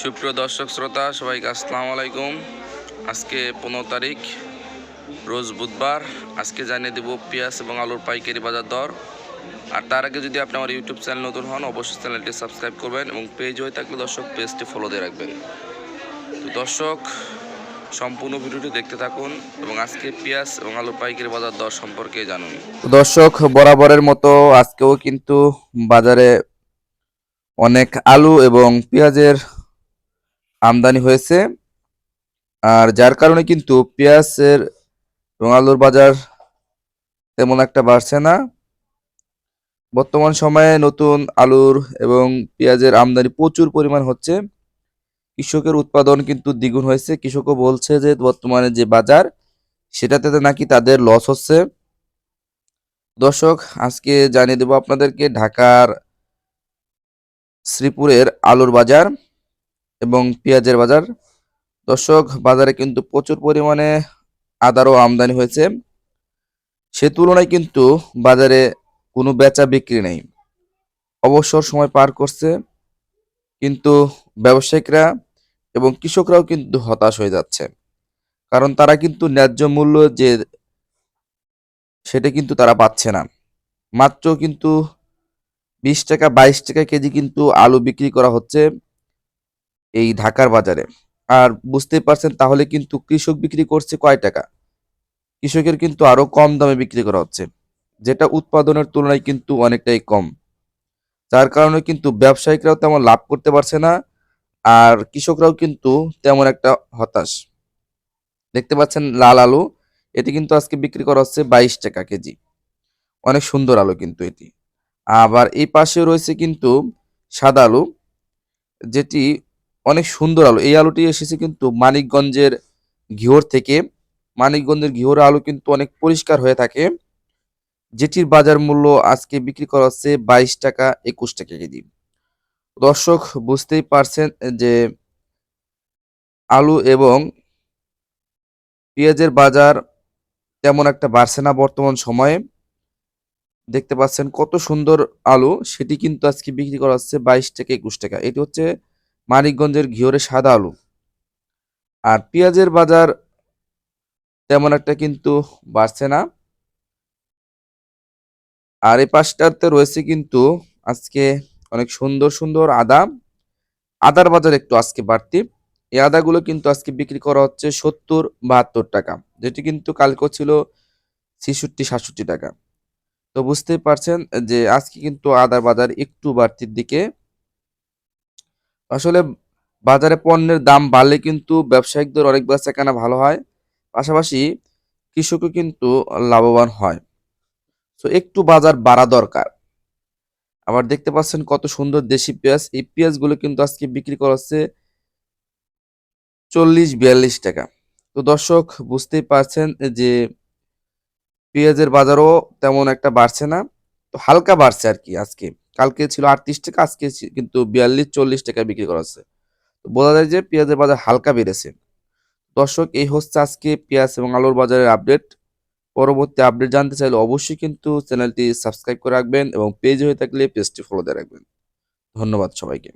সুপ্রিয় দর্শক শ্রোতা, সবাইকে আসসালামু আলাইকুম। আজকে পনেরো তারিখ, রোজ বুধবার। আজকে জানিয়ে দেব পেঁয়াজ এবং আলুর পাইকারি বাজার দর। আর তার আগে যদি আপনি আমার ইউটিউব চ্যানেল নতুন হন, অবশ্যই চ্যানেলটি সাবস্ক্রাইব করবেন এবং পেজ হয়ে থাকলে দর্শক পেজটি ফলো দিয়ে রাখবেন। তো দর্শক, সম্পূর্ণ ভিডিওটি দেখতে থাকুন এবং আজকে পেঁয়াজ এবং আলুর পাইকারি বাজার দর সম্পর্কে জানুন। দর্শক, বরাবরের মতো আজকেও কিন্তু বাজারে অনেক আলু এবং পেঁয়াজের আমদানি হয়েছে। আর যার কারণে কিন্তু পেঁয়াজের এবং আলুর বাজার তেমন একটা বাড়ছে না। বর্তমান সময়ে নতুন আলুর এবং পেঁয়াজের আমদানি প্রচুর পরিমাণ হচ্ছে। কৃষকের উৎপাদন কিন্তু দ্বিগুণ হয়েছে। কৃষকও বলছে যে বর্তমানে যে বাজার সেটাতে নাকি তাদের লস হচ্ছে। দর্শক, আজকে জানিয়ে দেবো আপনাদেরকে ঢাকার শ্রীপুরের আলুর বাজার। এবং পেঁয়াজের বাজার। দর্শক, বাজারে কিন্তু প্রচুর পরিমাণে আদারও আমদানি হয়েছে। সে তুলনায় কিন্তু বাজারে কোনো বেচা বিক্রি নেই। অবসর সময় পার করছে, কিন্তু ব্যবসায়িকরা এবং কৃষকরাও কিন্তু হতাশ হয়ে যাচ্ছে। কারণ তারা কিন্তু ন্যায্য মূল্য যে সেটা কিন্তু তারা পাচ্ছে না। মাত্র কিন্তু বিশ টাকা বাইশ টাকা কেজি কিন্তু আলু বিক্রি করা হচ্ছে। এই ঢাকার বাজারে। আর বুঝতেই পারছেন, তাহলে কিন্তু কৃষক বিক্রি করছে কয় টাকা? কৃষকের কিন্তু আরও কম দামে বিক্রি করা হচ্ছে। যেটা উৎপাদনের তুলনায় কিন্তু অনেকটাই কম। যার কারণে কিন্তু ব্যবসায়িকরাও তেমন লাভ করতে পারছে না, আর কৃষকরাও কিন্তু তেমন একটা হতাশ। দেখতে পাচ্ছেন লাল আলু, এটি কিন্তু আজকে বিক্রি করা হচ্ছে বাইশ টাকা কেজি। অনেক সুন্দর আলু কিন্তু এটি। আবার এই পাশে রয়েছে কিন্তু সাদা আলু, যেটি অনেক সুন্দর আলু। এই আলুটি এসেছে কিন্তু মানিকগঞ্জের ঘিওর থেকে। মানিকগঞ্জের ঘিওর আলু কিন্তু অনেক পরিষ্কার হয়ে থাকে। যেটির বাজার মূল্য আজকে বিক্রি করা হচ্ছে বাইশ টাকা একুশ টাকা কেজি। দর্শক, বুঝতেই পারছেন যে আলু এবং পেঁয়াজের বাজার তেমন একটা বাড়ছে না বর্তমান সময়ে। দেখতে পাচ্ছেন কত সুন্দর আলু। সেটি কিন্তু আজকে বিক্রি করা হচ্ছে বাইশ টাকা একুশ টাকা। এটি হচ্ছে মানিকগঞ্জের ঘিওরে সাদা আলু। আর পেঁয়াজের বাজার তেমন একটা কিন্তু বাড়ছে না। আর এই পাশটাতে রয়েছে কিন্তু আজকে অনেক সুন্দর সুন্দর আদা। আদার বাজার একটু আজকে বাড়তি। এই আদাগুলো কিন্তু আজকে বিক্রি করা হচ্ছে সত্তর বাহাত্তর টাকা, যেটি কিন্তু কালকে ছিল ছেষট্টি, সাতষট্টি টাকা। তো বুঝতেই পারছেন যে আজকে কিন্তু আদার বাজার একটু বাড়তির দিকে আসলে বাজারে পণ্যের দাম বাড়লে কিন্তু ব্যবসায়িকদের অনেক বেচা কেনা ভালো হয়। পাশাপাশি কৃষকও কিন্তু লাভবান হয়। তো একটু বাজার বাড়া দরকার। আবার দেখতে পাচ্ছেন কত সুন্দর দেশি পেঁয়াজ। এই পেঁয়াজগুলো কিন্তু আজকে বিক্রি করা হচ্ছে চল্লিশ বিয়াল্লিশ টাকা। তো দর্শক, বুঝতেই পারছেন যে পেঁয়াজের বাজারও তেমন একটা বাড়ছে না। তো হালকা বাড়ছে আর কি আজকে। কালকে ছিল আটত্রিশ টাকা, আজকে কিন্তু বিয়াল্লিশ, চল্লিশ টাকায় বিক্রি করা হচ্ছে। বোঝা যায় যে পেঁয়াজের বাজার হালকা বেড়েছে। দর্শক, এই হচ্ছে আজকে পেঁয়াজ এবং আলুর বাজারের আপডেট। পরবর্তী আপডেট জানতে চাইলে অবশ্যই কিন্তু চ্যানেলটি সাবস্ক্রাইব করে রাখবেন এবং পেজ হয়ে থাকলে পেজটি ফলো দিয়ে রাখবেন। ধন্যবাদ সবাইকে।